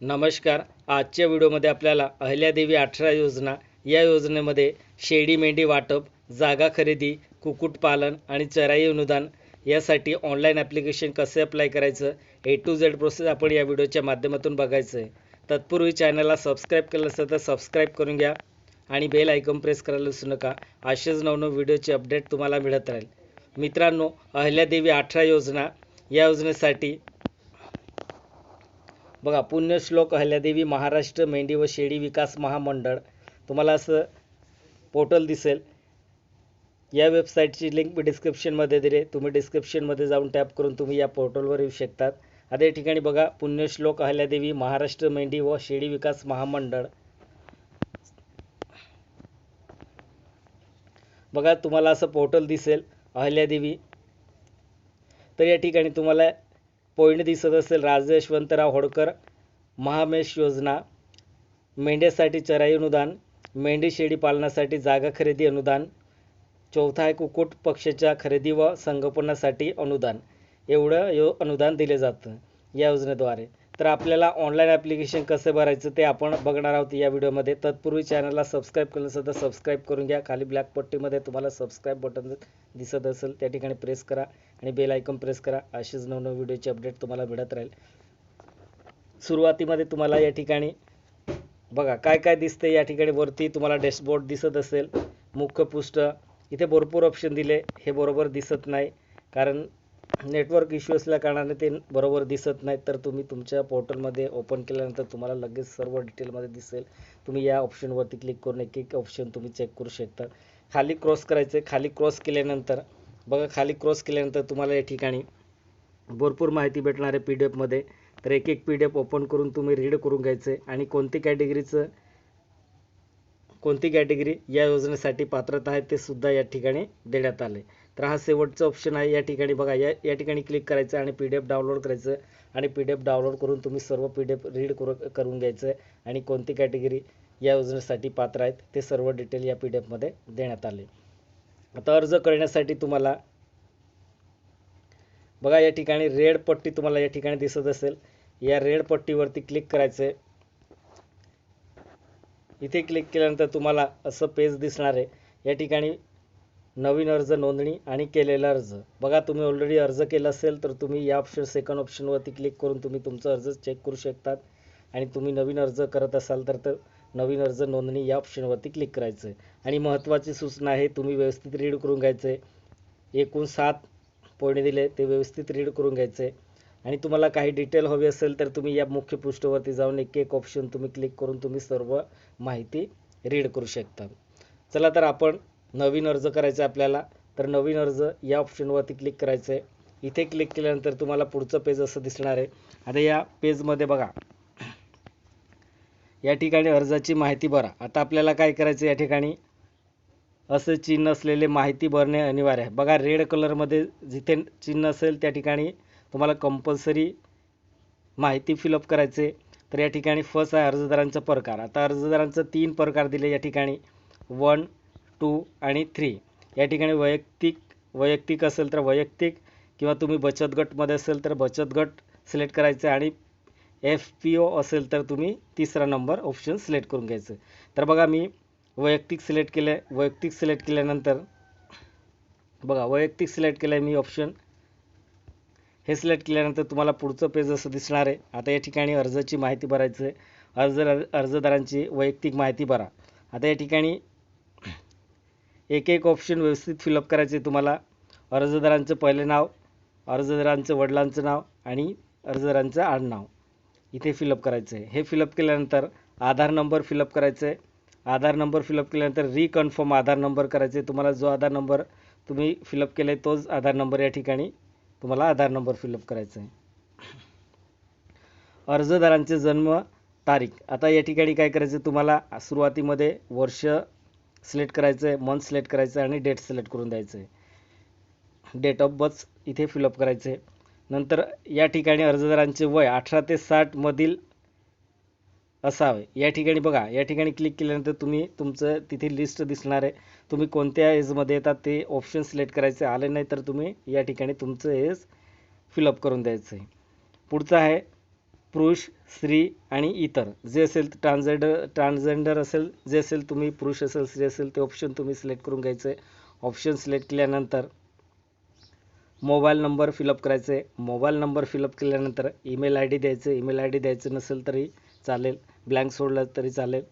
नमस्कार. आजच्या व्हिडिओमध्ये आपल्याला अहिल्यादेवी अठरा योजना या योजनेमध्ये शेळी मेंढी वाटप जागा खरेदी कुक्कुटपालन आणि चराई अनुदान यासाठी ऑनलाईन ॲप्लिकेशन कसे अप्लाय करायचं ए टू झेड प्रोसेस आपण या व्हिडिओच्या माध्यमातून बघायचं आहे तत्पूर्वी चॅनलला सबस्क्राईब केलं असेल तर सबस्क्राईब करून घ्या आणि बेल आयकॉन प्रेस करायला विसरू नका. असेच नवनव व्हिडिओचे अपडेट तुम्हाला मिळत राहील. मित्रांनो अहिल्यादेवी अठरा योजना या योजनेसाठी बघा पुण्यश्लोक अहिल्यादेवी महाराष्ट्र मेंढी व शेळी विकास महामंडळ. तुम्हाला असं पोर्टल दिसेल. या वेबसाईटची लिंक मी डिस्क्रिप्शनमध्ये दिले तुम्ही डिस्क्रिप्शनमध्ये जाऊन टॅप करून तुम्ही या पोर्टलवर येऊ शकतात. आता या ठिकाणी बघा पुण्यश्लोक अहिल्यादेवी महाराष्ट्र मेंढी व शेळी विकास महामंडळ. बघा तुम्हाला असं पोर्टल दिसेल अहल्यादेवी. तर या ठिकाणी तुम्हाला पोयणे दिसत असेल राजयशवंतराव होडकर महामेश योजना मेंढ्यासाठी चराई अनुदान मेंढी शेळी पालनासाठी जागा खरेदी अनुदान चौथा आहे कुक्कुट पक्षाच्या खरेदी व संगोपनासाठी अनुदान. एवढं यो अनुदान दिले जातं या योजनेद्वारे. तर आपल्याला ऑनलाईन ॲप्लिकेशन कसं भरायचं ते आपण बघणार आहोत या व्हिडिओमध्ये. तत्पूर्वी चॅनलला सबस्क्राईब केलं असेल तर सबस्क्राईब करून घ्या. खाली ब्लॅक पट्टीमध्ये तुम्हाला सबस्क्राईब बटन दिसत असेल त्या ठिकाणी प्रेस करा आणि बेल आयकॉन प्रेस करा. असेच नवनव व्हिडिओचे अपडेट तुम्हाला मिळत राहील. सुरुवातीमध्ये तुम्हाला या ठिकाणी बघा काय काय दिसते या ठिकाणी वरती तुम्हाला डॅशबोर्ड दिसत असेल. मुख्य पृष्ठ. इथे भरपूर ऑप्शन दिले. हे बरोबर दिसत नाही. कारण नेटवर्क इश्यू असल्या कारणाने ते बरोबर दिसत नाही तर तुम्ही तुमच्या पोर्टलमध्ये ओपन केल्यानंतर तुम्हाला लगेच सर्व डिटेलमध्ये दिसेल. तुम्ही या ऑप्शनवरती क्लिक करून एक एक ऑप्शन तुम्ही चेक करू शकता. खाली क्रॉस करायचं खाली क्रॉस केल्यानंतर बघा खाली क्रॉस केल्यानंतर तुम्हाला या ठिकाणी भरपूर माहिती भेटणार आहे पी डी एफमध्ये तर एक एक पी डी एफ ओपन करून तुम्ही रीड करून घ्यायचं आहे आणि कोणती कॅटेगरीचं कोणती कॅटेगरी या योजनेसाठी पात्रता आहे ते सुद्धा या ठिकाणी देण्यात आले तर हा शेवटचा ऑप्शन आहे. या ठिकाणी बघा या या ठिकाणी क्लिक करायचं आणि पी डी एफ डाउनलोड करायचं. आणि पी डी एफ डाउनलोड करून तुम्ही सर्व पी डी एफ रीड करू करून घ्यायचं. आणि कोणती कॅटेगरी या योजनेसाठी पात्र आहेत ते सर्व डिटेल या पी डी एफमध्ये देण्यात आले. आता अर्ज करण्यासाठी तुम्हाला बघा या ठिकाणी रेड पट्टी तुम्हाला या ठिकाणी दिसत असेल. या रेड पट्टीवरती क्लिक करायचं इथे क्लिक केल्यानंतर तुम्हाला असं पेज दिसणार आहे. या ठिकाणी नवीन अर्ज नोंदणी आणि केलेला अर्ज. बघा तुम्ही ऑलरेडी अर्ज केला असेल तर तुम्ही या ऑप्शन सेकंड ऑप्शनवरती क्लिक करून तुम्ही तुमचा अर्ज चेक करू शकतात. आणि तुम्ही नवीन अर्ज करत असाल तर तर नवीन अर्ज नोंदणी या ऑप्शनवरती क्लिक करायचं आहे आणि महत्त्वाची सूचना आहे तुम्ही व्यवस्थित रीड करून घ्यायचं आहे एकूण सात पॉईंट दिले ते व्यवस्थित रीड करून घ्यायचं आहे आणि तुम्हाला काही डिटेल हवी असेल तर तुम्ही या मुख्य पृष्ठावरती जाऊन एक एक ऑप्शन तुम्ही क्लिक करून तुम्ही सर्व माहिती रीड करू शकता. चला तर आपण नवीन अर्ज करायचा आहे आपल्याला तर नवीन अर्ज या ऑप्शनवरती क्लिक करायचं आहे. इथे क्लिक केल्यानंतर तुम्हाला पुढचं पेज असं दिसणार आहे. आता या पेजमध्ये बघा. या ठिकाणी अर्जाची माहिती भरा. आता आपल्याला काय करायचं या ठिकाणी? असं चिन्ह असलेले माहिती भरणे अनिवार्य आहे. बघा रेड कलरमध्ये जिथे चिन्ह असेल त्या ठिकाणी तुम्हाला कंपल्सरी माहिती फिलअप करायचे तर या ठिकाणी फर्स्ट आहे अर्जदारांचा प्रकार. आता अर्जदारांचं तीन प्रकार दिले या ठिकाणी. वन टू आणि थ्री या ठिकाणी वैयक्तिक वैयक्तिक असेल तर वैयक्तिक किंवा तुम्ही बचत गटमध्ये असेल तर बचत गट सिलेक्ट करायचं आणि एफ पी ओ असेल तर तुम्ही तिसरा नंबर ऑप्शन सिलेक्ट करून घ्यायचं. तर बघा मी वैयक्तिक सिलेक्ट केलं आहे वैयक्तिक सिलेक्ट केल्यानंतर बघा वैयक्तिक सिलेक्ट केलं आहे मी ऑप्शन हे सिलेक्ट केल्यानंतर तुम्हाला पुढचं पेज असं दिसणार आहे. आता या ठिकाणी अर्जाची माहिती भरायचं आहे अर्ज अर्जदारांची वैयक्तिक माहिती भरा. आता या ठिकाणी एक एक ऑप्शन व्यवस्थित फिलअप करायचे तुम्हाला. अर्जदारांचं पहिले नाव अर्जदारांचं वडिलांचं नाव आणि अर्जदारांचं आडनाव. इथे फिलअप करायचं आहे. हे फिलअप केल्यानंतर आधार नंबर फिलअप करायचं आहे. आधार नंबर फिलअप केल्यानंतर रिकन्फर्म आधार नंबर करायचे तुम्हाला जो आधार नंबर तुम्ही फिलअप केला आहे तोच आधार नंबर या ठिकाणी तुम्हाला आधार नंबर फिलअप करायचा आहे. अर्जदारांचे जन्म तारीख. आता या ठिकाणी काय करायचं तुम्हाला सुरुवातीमध्ये वर्ष सिलेक्ट करायचं आहे मंथ सिलेक्ट करायचं आहे आणि डेट सिलेक्ट करून द्यायचं आहे डेट ऑफ बर्थ इथे फिलअप करायचं आहे नंतर या ठिकाणी अर्जदारांचे वय अठरा ते साठमधील असावे. या ठिकाणी बघा या ठिकाणी क्लिक केल्यानंतर तुम्ही तुमचं तिथे लिस्ट दिसणार आहे. तुम्ही कोणत्या एजमध्ये येतात ते ऑप्शन सिलेक्ट करायचे आले नाही तर तुम्ही या ठिकाणी तुमचं एज फिलअप करून द्यायचं आहे पुढचं आहे पुरुष स्त्री आणि इतर. जे असेल ट्रान्सजेंडर ट्रान्सजेंडर असेल जे असेल तुम्ही पुरुष असेल स्त्री असेल ते ऑप्शन तुम्ही सिलेक्ट करून घ्यायचं. आहे ऑप्शन सिलेक्ट केल्यानंतर मोबाईल नंबर फिलअप करायचे. मोबाईल नंबर फिलअप केल्यानंतर ईमेल आय डी द्यायचं. ईमेल आय डी द्यायचं नसेल तरी चालेल. ब्लँक सोडलं तरी चालेल.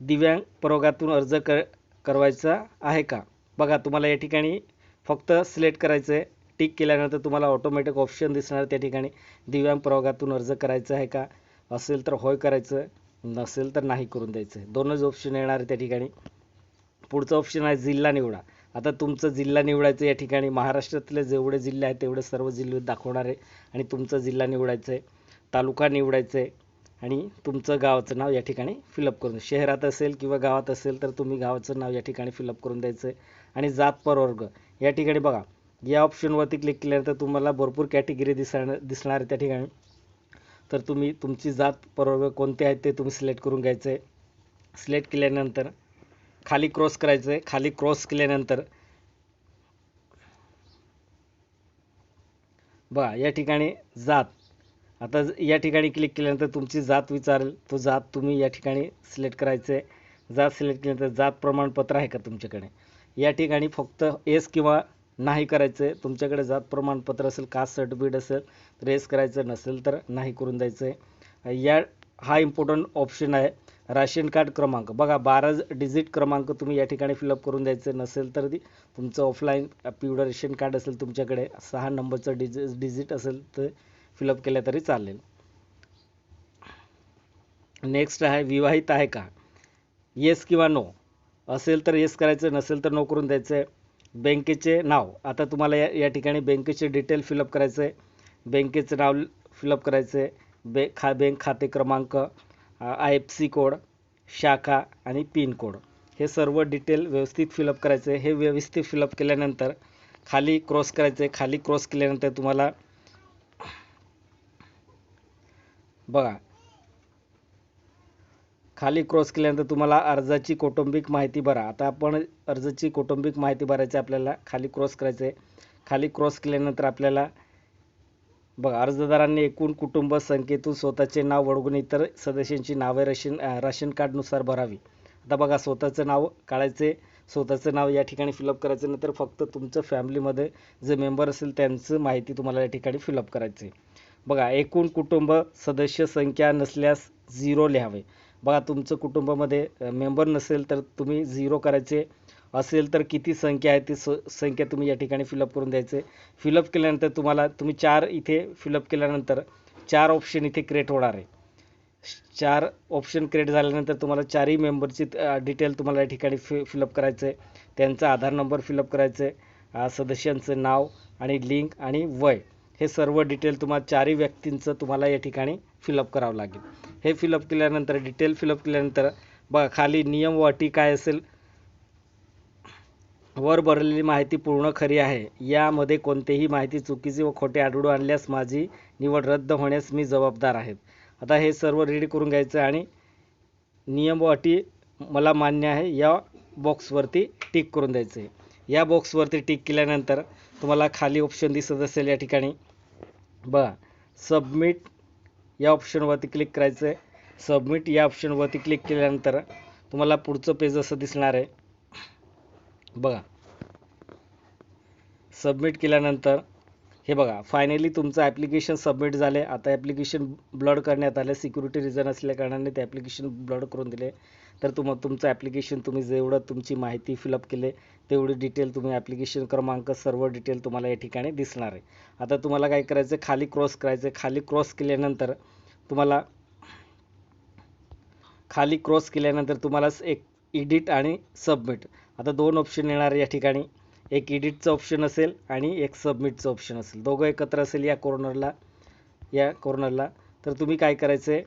दिव्यांग प्रवर्गातून अर्ज कर करवायचा आहे का? बघा तुम्हाला या ठिकाणी फक्त सिलेक्ट करायचं आहे टिक केल्यानंतर तुम्हाला ऑटोमॅटिक ऑप्शन दिसणार त्या ठिकाणी. दिव्यांग प्रवर्गातून अर्ज करायचा आहे का? असेल तर होय करायचं नसेल तर नाही करून द्यायचं आहे. दोनच ऑप्शन येणार आहे त्या ठिकाणी. पुढचं ऑप्शन आहे जिल्हा निवडा. आता तुमचं जिल्हा निवडायचं या ठिकाणी. महाराष्ट्रातले जेवढे जिल्हे आहेत तेवढे सर्व जिल्हे दाखवणार आहे. आणि तुमचा जिल्हा निवडायचं आहे तालुका निवडायचं आहे आणि तुमचं गावाचं नाव या ठिकाणी फिलअप करून. शहरात असेल किंवा गावात असेल तर तुम्ही गावाचं नाव या ठिकाणी फिलअप करून द्यायचं आहे. आणि जात परवर्ग या ठिकाणी बघा. या ऑप्शनवरती क्लिक केल्यानंतर तुम्हाला भरपूर कॅटेगरी दिसणार दिसणार आहे त्या ठिकाणी. तर तुम्ही तुमची जात प्रवर्ग कोणते आहेत ते तुम्ही सिलेक्ट करून घ्यायचं आहे सिलेक्ट केल्यानंतर खाली क्रॉस करायचं आहे खाली क्रॉस केल्यानंतर बघा या ठिकाणी जात. आता या ठिकाणी क्लिक केल्यानंतर तुमची जात विचारेल. तो जात तुम्ही या ठिकाणी सिलेक्ट करायचं आहे जात सिलेक्ट केल्यानंतर जात प्रमाणपत्र आहे का तुमच्याकडे? या ठिकाणी फक्त एस किंवा नाही करायचं आहे तुमच्याकडे जात प्रमाणपत्र असेल कास्ट सर्टिफिकेट असेल तर करायचं नसेल तर नाही करून द्यायचं आहे या हा इम्पॉर्टंट ऑप्शन आहे. राशन कार्ड क्रमांक. बघा बारा डिजिट क्रमांक तुम्ही या ठिकाणी फिलअप करून द्यायचं नसेल तर ती तुमचं ऑफलाईन पिवळं रेशन कार्ड असेल तुमच्याकडे सहा नंबरचं डिजि डिजिट असेल तर फिलअप केलं तरी चालेल. नेक्स्ट आहे विवाहित आहे का? येस किंवा नो असेल तर येस करायचं नसेल तर नो करून द्यायचं आहे बँकेचे नाव. आता तुम्हाला या या ठिकाणी बँकेचे डिटेल फिलअप करायचं आहे बँकेचं नाव फिलअप करायचं आहे बे खा बँक खाते क्रमांक आय एफ सी कोड शाखा आणि पिन कोड हे सर्व डिटेल व्यवस्थित फिलअप करायचं आहे हे व्यवस्थित फिलअप केल्यानंतर खाली क्रॉस करायचं आहे खाली क्रॉस केल्यानंतर तुम्हाला बघा खाली क्रॉस केल्यानंतर तुम्हाला अर्जाची कौटुंबिक माहिती भरा. आता आपण अर्जाची कौटुंबिक माहिती भरायची आपल्याला खाली क्रॉस करायचं आहे खाली क्रॉस केल्यानंतर आपल्याला बघा अर्जदारांनी एकूण कुटुंब संख्येतून स्वतःचे नाव वळगून इतर सदस्यांची नावे रेशन राशन कार्डनुसार भरावी. आता बघा स्वतःचं नाव काढायचे स्वतःचं नाव या ठिकाणी फिलअप करायचं. नंतर फक्त तुमचं फॅमिलीमध्ये जे मेंबर असेल त्यांचं माहिती तुम्हाला या ठिकाणी फिलअप करायचं आहे बघा एकूण कुटुंब सदस्य संख्या नसल्यास झिरो लिहावे. बघा तुमचं कुटुंबामध्ये मेंबर नसेल तर तुम्ही झिरो करायचे. असेल तर किती संख्या आहे ती स संख्या तुम्ही या ठिकाणी फिलअप करून द्यायचे. फिलअप केल्यानंतर तुम्हाला तुम्ही चार इथे फिलअप केल्यानंतर चार ऑप्शन इथे क्रिएट होणार आहे. चार ऑप्शन क्रिएट झाल्यानंतर तुम्हाला चारही मेंबरची डिटेल तुम्हाला या ठिकाणी फि फिलअप करायचं आहे त्यांचा आधार नंबर फिलअप करायचं आहे सदस्यांचं नाव आणि लिंक आणि वय. हे सर्व डिटेल तुम्हाला चारही व्यक्तींचं तुम्हाला या ठिकाणी फिलअप करावं लागेल. हे फिलअप केल्यानंतर डिटेल फिलअप केल्यानंतर बघा खाली नियम व अटी काय असेल? वर भरलेली माहिती पूर्ण खरी आहे. यामध्ये कोणतेही माहिती चुकीची व खोटे आढळून आणल्यास माझी निवड रद्द होण्यास मी जबाबदार आहेत आता हे सर्व रेडी करून घ्यायचं आणि नियम व अटी मला मान्य आहे या बॉक्सवरती टिक करून द्यायचं आहे. या बॉक्सवरती टिक केल्यानंतर तुम्हाला खाली ऑप्शन दिसत असेल या ठिकाणी. बघा सबमिट या ऑप्शनवरती क्लिक करायचं आहे सबमिट या ऑप्शनवरती क्लिक केल्यानंतर तुम्हाला पुढचं पेज असं दिसणार आहे. बघा. सबमिट केल्यानंतर हे बघा फायनली तुमचं ॲप्लिकेशन सबमिट झाले. आता ॲप्लिकेशन ब्लड करण्यात आलं. सिक्युरिटी रिझन असल्या कारणाने ते ॲप्लिकेशन ब्लड करून दिले. तर तुम तुमचं ॲप्लिकेशन तुम्ही जेवढं तुमची माहिती फिलअप केले तेवढी डिटेल तुम्ही ॲप्लिकेशन क्रमांक सर्व डिटेल तुम्हाला या ठिकाणी दिसणार आहे. आता तुम्हाला काय करायचं खाली क्रॉस करायचं खाली क्रॉस केल्यानंतर तुम्हाला खाली क्रॉस केल्यानंतर तुम्हाला एक एडिट आणि सबमिट आता दोन ऑप्शन येणार या ठिकाणी. एक एडिटचं ऑप्शन असेल आणि एक सबमिटचं ऑप्शन असेल. दोघं एकत्र असेल या कॉर्नरला या कॉर्नरला तर तुम्ही काय करायचं आहे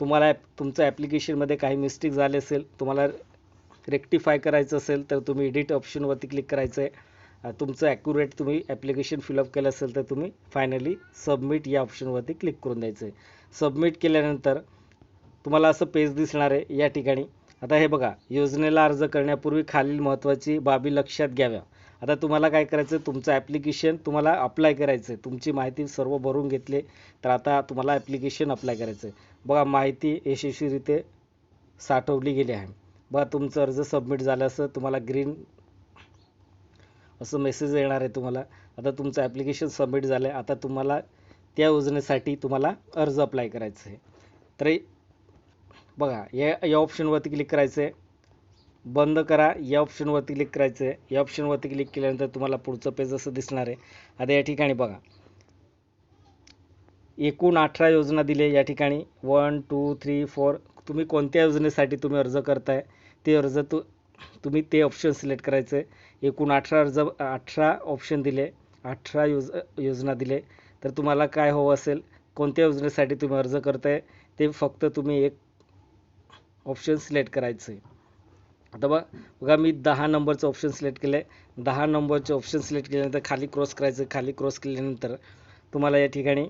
तुम्हाला ॲप तुमचं ॲप्लिकेशनमध्ये काही मिस्टेक झाले असेल तुम्हाला रेक्टिफाय करायचं असेल तर तुम्ही एडिट ऑप्शनवरती क्लिक करायचं आहे तुमचं ॲक्युरेट तुम्ही ॲप्लिकेशन फिलअप केलं असेल तर तुम्ही फायनली सबमिट या ऑप्शनवरती क्लिक करून द्यायचं आहे सबमिट केल्यानंतर तुम्हाला असं पेज दिसणार आहे या ठिकाणी. आता हे बघा योजनेला अर्ज करण्यापूर्वी खालील महत्त्वाची बाबी लक्षात घ्याव्या. आता तुम्हाला काय करायचं आहे तुमचं ॲप्लिकेशन तुम्हाला अप्लाय करायचं आहे तुमची माहिती सर्व भरून घेतली तर आता तुम्हाला ॲप्लिकेशन अप्लाय करायचं आहे बघा माहिती यशस्वीरित्या साठवली गेली आहे. बघा तुमचं अर्ज सबमिट झालं असं तुम्हाला ग्रीन असं मेसेज येणार आहे तुम्हाला. आता तुमचं ॲप्लिकेशन सबमिट झालं आहे आता तुम्हाला त्या योजनेसाठी तुम्हाला अर्ज अप्लाय करायचं आहे तर बघा या या ऑप्शनवरती क्लिक करायचं आहे बंद करा. या ऑप्शनवरती क्लिक करायचं आहे या ऑप्शनवरती क्लिक केल्यानंतर तुम्हाला पुढचं पेज असं दिसणार आहे. आता या ठिकाणी बघा. एकूण अठरा योजना दिले या ठिकाणी. वन टू थ्री फोर तुम्ही कोणत्या योजनेसाठी तुम्ही अर्ज करताय? ते अर्ज तु तुम्ही ते ऑप्शन सिलेक्ट करायचं आहे एकूण अठरा अर्ज अठरा ऑप्शन दिले. अठरा योज योजना दिले. तर तुम्हाला काय हवं असेल? कोणत्या योजनेसाठी तुम्ही अर्ज करताय? ते फक्त तुम्ही एक ऑप्शन सिलेक्ट करायचं आहे आता बघा बघा मी दहा नंबरचं ऑप्शन सिलेक्ट केलं आहे दहा नंबरचे ऑप्शन सिलेक्ट केल्यानंतर खाली क्रॉस करायचं खाली क्रॉस केल्यानंतर तुम्हाला या ठिकाणी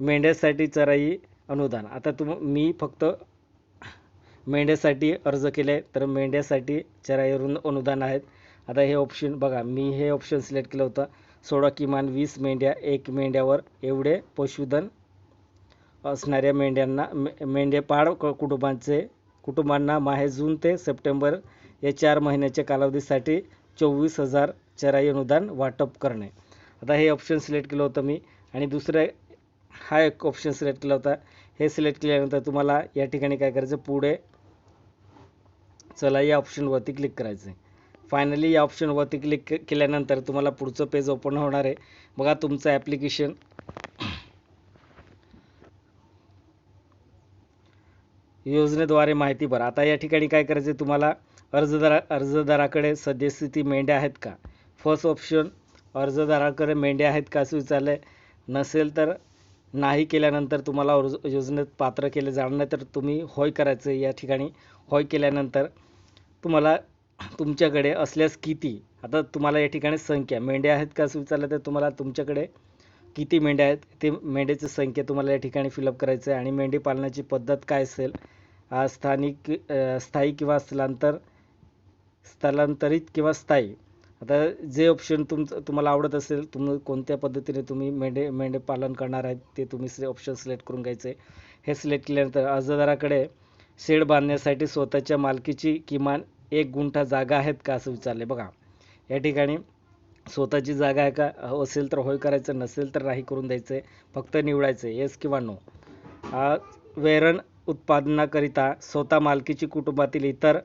मेंढ्यासाठी चराई अनुदान. आता तुम मी फक्त मेंढ्यासाठी अर्ज केले आहे तर मेंढ्यासाठी चराई अनुदान आहेत. आता हे ऑप्शन बघा मी हे ऑप्शन सिलेक्ट केलं होतं. सोळा किमान वीस मेंढ्या एक मेंढ्यावर एवढे पशुधन असणाऱ्या मेंढ्यांना मे मेंढेपाळ क- कुटुंबांचे कुटुंबांना माहे जून ते सप्टेंबर या चार महिन्याच्या कालावधीसाठी चोवीस हजार चराई अनुदान वाटप करणे. आता हे ऑप्शन सिलेक्ट केलं होतं मी. आणि दुसरं हा एक ऑप्शन सिलेक्ट केला होता. हे सिलेक्ट केल्यानंतर तुम्हाला या ठिकाणी काय करायचं? पुढे चला या ऑप्शनवरती क्लिक करायचं आहे फायनली या ऑप्शनवरती क्लिक केल्यानंतर तुम्हाला पुढचं पेज ओपन होणार आहे. बघा तुमचं ॲप्लिकेशन योजनेद्वारे माहिती भरा. आता या ठिकाणी काय करायचं आहे तुम्हाला? अर्जदारा अर्जदाराकडे सद्यस्थिती मेंढ्या आहेत का? फर्स्ट ऑप्शन अर्जदाराकडे मेंढ्या आहेत का असं विचारलं नसेल तर नाही केल्यानंतर तुम्हाला अर्ज योजनेत पात्र केले जाणार नाही तर तुम्ही होय करायचं आहे या ठिकाणी. होय केल्यानंतर तुम्हाला तुमच्याकडे असल्यास किती? आता तुम्हाला या ठिकाणी संख्या मेंढ्या आहेत का असं विचारलं तर तुम्हाला तुमच्याकडे किती मेंढ्या आहेत? ते मेंढ्याची संख्या तुम्हाला या ठिकाणी फिलअप करायचं आहे आणि मेंढी पालनाची पद्धत काय असेल? स्थानिक स्थायी किंवा स्थलांतर स्थलांतरित किंवा स्थायी. आता जे ऑप्शन तुमचं तुम्हाला आवडत असेल तुम्ही कोणत्या पद्धतीने तुम्ही मेंढे मेंढे पालन करणार आहेत ते तुम्ही ऑप्शन सिलेक्ट करून घ्यायचे. हे सिलेक्ट केल्यानंतर अर्जदाराकडे शेड बांधण्यासाठी स्वतःच्या मालकीची किमान एक गुंठा जागा आहेत का असं विचारले बघा. या ठिकाणी स्वतःची जागा आहे का? असेल तर होय करायचं नसेल तर नाही करून द्यायचं आहे फक्त निवडायचं आहे येस किंवा नो वेरण उत्पादनाकरिता स्वतः मालकीची कुटुंबातील इतर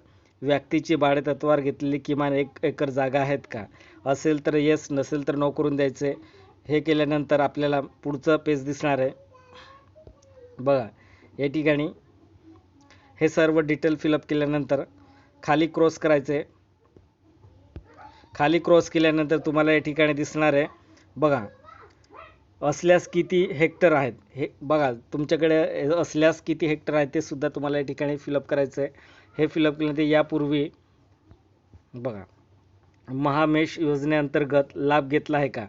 व्यक्तीची भाडेतत्वावर घेतलेली किमान एक एकर जागा आहेत का? असेल तर येस नसेल तर नो करून द्यायचे. हे केल्यानंतर आपल्याला पुढचं पेज दिसणार आहे. बघा या ठिकाणी हे सर्व डिटेल फिलअप केल्यानंतर खाली क्रॉस करायचे. खाली क्रॉस केल्यानंतर तुम्हाला या ठिकाणी दिसणार आहे. बघा असल्यास किती हेक्टर आहेत? हे बघा तुमच्याकडे असल्यास किती हेक्टर आहेत ते सुद्धा तुम्हाला या ठिकाणी फिलअप करायचं आहे हे फिलअप केल्यानंतर यापूर्वी बघा महामेश योजनेअंतर्गत लाभ घेतला आहे का?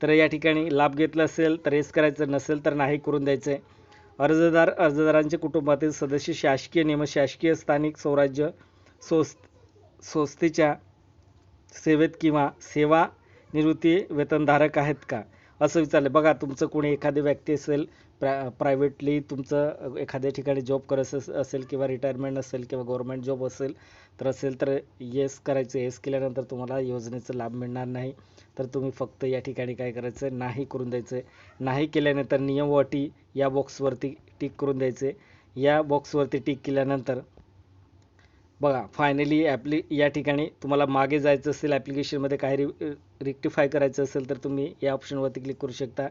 तर या ठिकाणी लाभ घेतला असेल तर हेच करायचं नसेल तर नाही करून द्यायचं आहे अर्जदार अर्जदारांच्या कुटुंबातील सदस्य शासकीय नियम शासकीय स्थानिक स्वराज्य सोस संस्थेच्या सेवेत किंवा सेवा निवृत्ती वेतनधारक आहेत का? असं विचारलं. बघा तुमचं कोणी एखादी व्यक्ती असेल प्रा प्रायव्हेटली तुमचं एखाद्या ठिकाणी जॉब करत असेल किंवा रिटायरमेंट असेल किंवा गव्हर्मेंट जॉब असेल तर असेल तर येस करायचं. येस केल्यानंतर तुम्हाला योजनेचा लाभ मिळणार नाही. तर तुम्ही फक्त या ठिकाणी काय करायचं? आहे नाही करून द्यायचं. आहे नाही केल्यानंतर नियम व अटी या बॉक्सवरती टिक करून द्यायचे. या बॉक्सवरती टिक केल्यानंतर बघा फायनली ॲप्ली या ठिकाणी तुम्हाला मागे जायचं असेल ॲप्लिकेशनमध्ये काही रि रेक्टिफाय करायचं असेल तर तुम्ही या ऑप्शनवरती क्लिक करू शकता.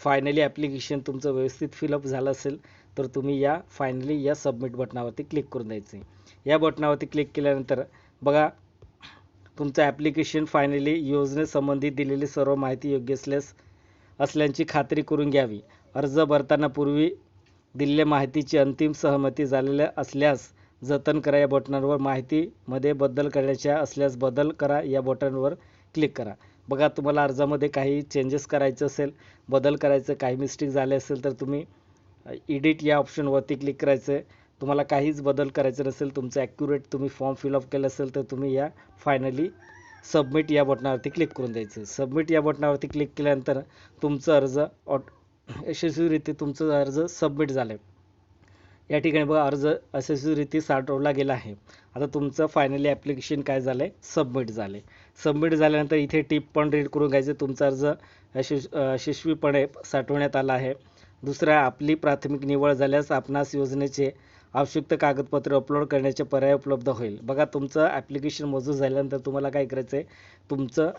फायनली ॲप्लिकेशन तुमचं व्यवस्थित फिलअप झालं असेल तर तुम्ही या फायनली या सबमिट बटनावरती क्लिक करून द्यायचं या बटनावरती क्लिक केल्यानंतर बघा तुमचं ॲप्लिकेशन फायनली योजनेसंबंधी दिलेली सर्व माहिती योग्य असल्यास असल्याची खात्री करून घ्यावी. अर्ज भरताना पूर्वी दिलेल्या माहितीची अंतिम सहमती झालेल्या असल्यास जतन करा या बटनावर माहितीमध्ये बदल करायच्या असल्यास बदल करा या बटनवर क्लिक करा. बघा तुम्हाला अर्जामध्ये काही चेंजेस करायचं असेल बदल करायचं काही मिस्टेक झाले असेल तर तुम्ही एडिट या ऑप्शनवरती क्लिक करायचं. आहे तुम्हाला काहीच बदल करायचं नसेल तुमचं ॲक्युरेट तुम्ही फॉर्म फिलअप केलं असेल तर तुम्ही या फायनली सबमिट या बटनावरती क्लिक करून द्यायचं. सबमिट या बटनावरती क्लिक केल्यानंतर तुमचं अर्ज ऑट यशस्वीरित्या तुमचं अर्ज सबमिट झालं या ठिकाणी बघा अर्ज यशस्वीरित्या साठवला गेला आहे. आता तुमचं फायनली ॲप्लिकेशन काय झालं आहे सबमिट झाले सबमिट झाल्यानंतर इथे टिप पण रीड करून घ्यायचं. तुमचा अर्ज यशस् यशस्वीपणे साठवण्यात आला आहे. दुसरा आपली प्राथमिक निवड झाल्यास आपणास योजनेचे आवश्यक कागदपत्रे अपलोड करण्याचे पर्याय उपलब्ध होईल. बघा तुमचं ॲप्लिकेशन मंजूर झाल्यानंतर तुम्हाला काय करायचं आहे तुमचं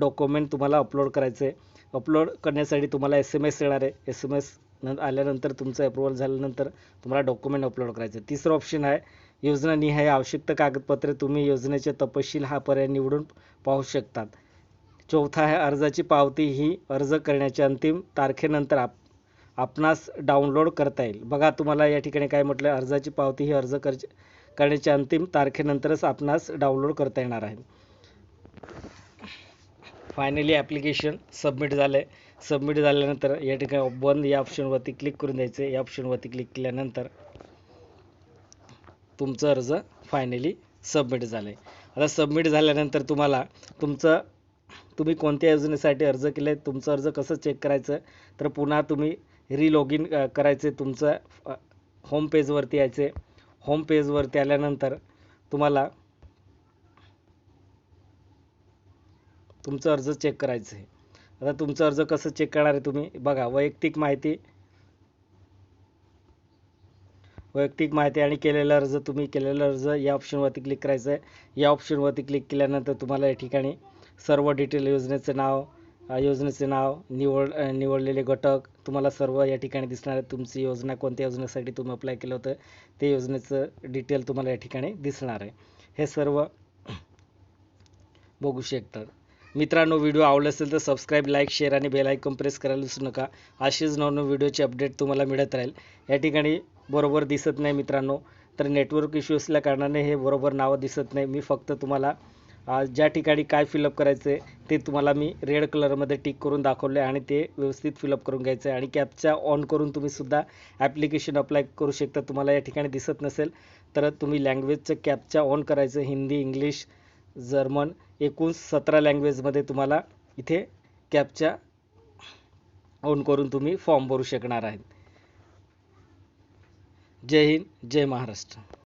डॉक्युमेंट तुम्हाला अपलोड करायचं आहे अपलोड करण्यासाठी तुम्हाला एस एम एस येणार आहे. एस एम एस आल्यानंतर तुमचं अप्रुव्हल झाल्यानंतर तुम्हाला डॉक्युमेंट अपलोड करायचं तिसरं ऑप्शन आहे योजना निहाय आवश्यक कागदपत्रे तुम्ही योजनेचे तपशील हा पर्याय निवडून पाहू शकतात. चौथा आहे अर्जाची पावती ही अर्ज करण्याच्या अंतिम तारखेनंतर आप आपणास डाउनलोड करता येईल. बघा तुम्हाला या ठिकाणी काय म्हटलं अर्जाची पावती ही अर्ज कर करण्याच्या अंतिम तारखेनंतरच आपणास डाउनलोड करता येणार आहे. फायनली ॲप्लिकेशन सबमिट झालं आहे सबमिट झाल्यानंतर या ठिकाणी बंद या ऑप्शनवरती क्लिक करून द्यायचं. या ऑप्शनवरती क्लिक केल्यानंतर तुमचं अर्ज फायनली सबमिट झालं आहे आता सबमिट झाल्यानंतर तुम्हाला तुमचं तुम्ही कोणत्या योजनेसाठी अर्ज केलं आहे तुमचं अर्ज कसं चेक करायचं तर पुन्हा तुम्ही री लॉग इन करायचे तुमचं होम पेजवरती यायचे. होम पेजवरती आल्यानंतर तुम्हाला तुमचं अर्ज चेक करायचं आहे. आता तुमचं अर्ज कसं चेक करणार आहे तुम्ही? बघा वैयक्तिक माहिती वैयक्तिक माहिती आणि केलेला अर्ज तुम्ही केलेला अर्ज या ऑप्शनवरती क्लिक करायचं आहे. या ऑप्शनवरती क्लिक केल्यानंतर तुम्हाला या ठिकाणी सर्व डिटेल योजनेचं नाव योजनेचे नाव निवड निवडलेले घटक तुम्हाला सर्व या ठिकाणी दिसणार आहे तुमची योजना कोणत्या योजनेसाठी तुम्ही अप्लाय केलं होतं ते योजनेचं डिटेल तुम्हाला या ठिकाणी दिसणार आहे. हे सर्व बघू शकतात. मित्रांनो व्हिडिओ आवडला असेल तर सबस्क्राईब लाईक शेअर आणि बेल आयकॉन प्रेस करायला विसरू नका. असेच नवनवीन व्हिडिओचे अपडेट तुम्हाला मिळत राहील. या ठिकाणी बरोबर दिसत नाही मित्रांनो तर नेटवर्क इश्यू असल्या कारणाने हे बरोबर नावं दिसत नाही. मी फक्त तुम्हाला ज्या ठिकाणी काय फिलअप करायचं आहे ते तुम्हाला मी रेड कलरमध्ये टिक करून दाखवले आणि ते व्यवस्थित फिलअप करून घ्यायचं आहे आणि कॅपचा ऑन करून तुम्हीसुद्धा ॲप्लिकेशन अप्लाय करू शकता. तुम्हाला या ठिकाणी दिसत नसेल तर तुम्ही लँग्वेजचं कॅपचा ऑन करायचं. हिंदी इंग्लिश जर्मन एकूण सतरा लँग्वेजमध्ये तुम्हाला इथे कॅपच्या ऑन करून तुम्ही फॉर्म भरू शकणार आहेत. जय हिंद जय महाराष्ट्र.